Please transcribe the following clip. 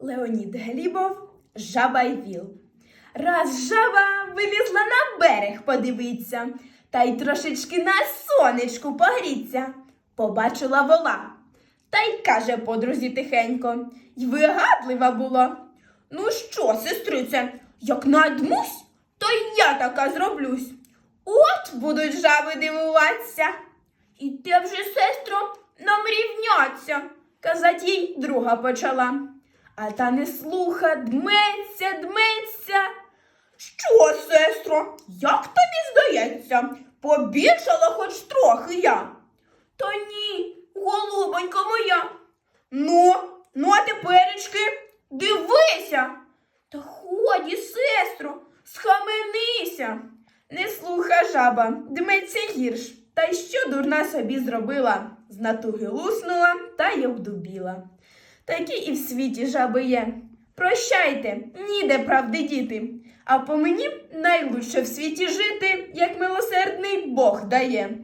Леонід Глібов, жаба й віл. Раз жаба вилізла на берег подивиться, та й трошечки на сонечку погріться. Побачила вола, та й каже подрузі тихенько, й вигадлива була. Ну що, сестрице, як надмусь, то й я така зроблюсь. От будуть жаби дивуватися. І те вже, сестро, нам рівняться, казать їй друга почала. А та не слуха, дметься, дметься. Що, сестро, як тобі здається? Побільшала хоч трохи я. Та ні, голубонько моя. Ну, ну а теперечки дивися. Та ході, сестро, схаменися. Не слуха жаба, дметься гірш. Та й що дурна собі зробила? З натуги луснула та й обдубіла. Такі і в світі жаби є. Прощайте, ніде правди діти. А по мені найлучше в світі жити, як милосердний Бог дає.